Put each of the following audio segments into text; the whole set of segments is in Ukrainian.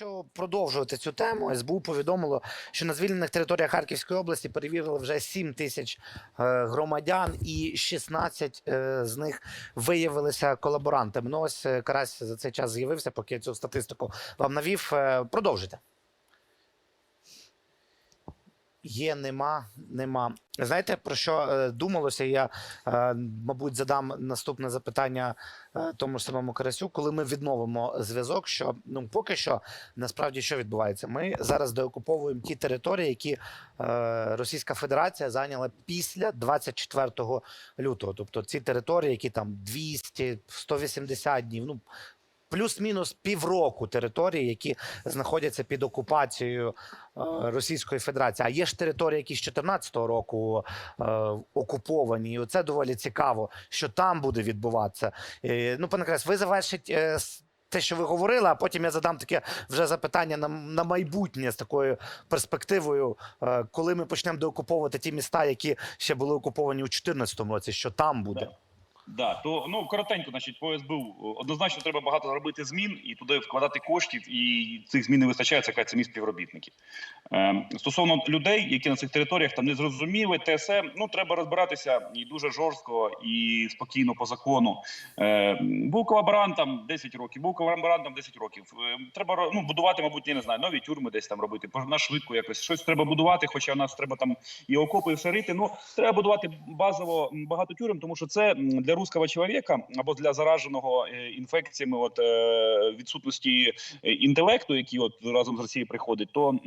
Якщо продовжувати цю тему, СБУ повідомило, що на звільнених територіях Харківської області перевірили вже 7 тисяч е, громадян, і 16 е, з них виявилися колаборантами. Ну ось е, Карась за цей час з'явився, поки я цю статистику вам навів. Продовжуйте. Є, нема, нема. Знаєте, про що е, думалося? Я, е, мабуть, задам наступне запитання е, тому ж самому Карасю, коли ми відновимо зв'язок. Що ну поки що насправді що відбувається? Ми зараз деокуповуємо ті території, які Російська Федерація зайняла після 24 лютого. Тобто ці території, які там 200, 180 днів. Ну плюс-мінус півроку території, які знаходяться під окупацією е, Російської Федерації. А є ж території, які з 2014 року е, окуповані. І оце доволі цікаво, що там буде відбуватися. Е, ну, пане Крес, ви завершить. те, що ви говорили, а потім я задам таке вже запитання на, на майбутнє з такою перспективою, коли ми почнемо деокуповувати ті міста, які ще були окуповані у 2014 році, що там буде. Да, то ну коротенько, значить, по СБУ однозначно треба багато робити змін і туди вкладати коштів, і цих змін не вистачає. Це кажуть, співробітники. Ем, стосовно людей, які на цих територіях там не зрозуміли, ТСМ, ну треба розбиратися і дуже жорстко і спокійно по закону. Ем, був колаборантом 10 років, був колаборантом 10 років. Ем, треба ну, будувати, мабуть, я не знаю, нові тюрми десь там робити. на швидко якось щось треба будувати, хоча в нас треба там і окопи, і все рити. Ну треба будувати базово багато тюрем, тому що це для русского чоловіка або для зараженого е, інфекціями, от е, відсутності е, інтелекту, який от разом з Росією приходить, то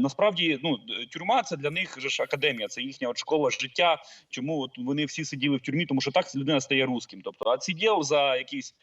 насправді ну тюрма це для них же ж академія, це їхня от школа життя. Чому от вони всі сиділи в тюрмі? Тому що так людина стає русським. Тобто, а сидів за якісь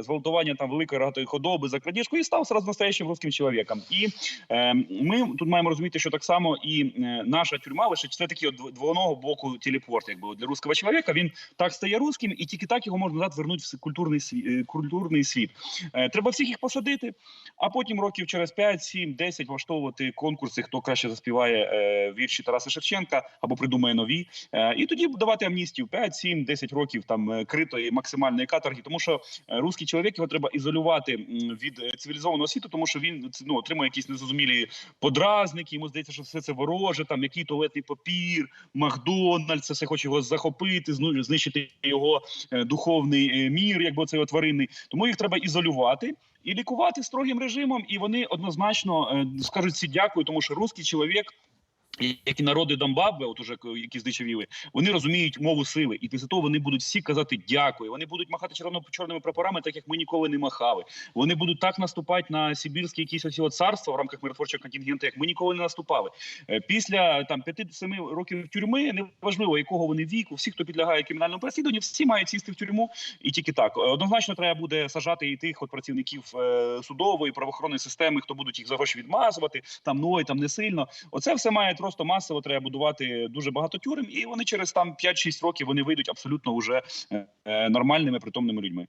зґвалтування там великої рогатої худоби, за крадіжку і став сразу настоящим русським чоловіком. І е, ми тут маємо розуміти, що так само і наша тюрма лише це такий от двоного боку телепорт, якби для русского чоловіка. Він так стає русським, і тільки так його можна назад вернути в культурний світ. Культурний світ. Е, треба всіх їх посадити, а потім років через 5, 7, 10 влаштовувати конкурси, хто краще заспіває е, вірші Тараса Шевченка або придумає нові. Е, і тоді давати амністію 5, 7, 10 років там е, критої максимальної каторги, тому що е, русський чоловік його треба ізолювати від е, цивілізованого світу, тому що він ну, отримує якісь незрозумілі подразники. Йому здається, що все це вороже, там який туалетний папір, Макдональдс, все хоче його захопити, знищити його е, духовний е, мір, якби цей тваринний. Тому їх треба ізолювати. І лікувати строгим режимом, і вони однозначно е, скажуть всі дякую, тому що русський чоловік, як і народи Донбабве, от уже які здичавіли, вони розуміють мову сили, і після того вони будуть всі казати дякую. Вони будуть махати червоно чорними прапорами, так як ми ніколи не махали. Вони будуть так наступати на сибірські якісь оці от царства в рамках миротворчого контингенту, як ми ніколи не наступали. Е, Після там 5-7 років тюрми, неважливо якого вони віку, всі, хто підлягає кримінальному переслідуванню, всі мають сісти в тюрму, і тільки так Е, однозначно треба буде сажати і тих от працівників е, судової правоохоронної системи, хто будуть їх за гроші відмазувати, там ну ой, там не сильно. Оце все має просто масово треба будувати дуже багато тюрем, і вони через там 5-6 років вони вийдуть абсолютно вже е, е, нормальними притомними людьми.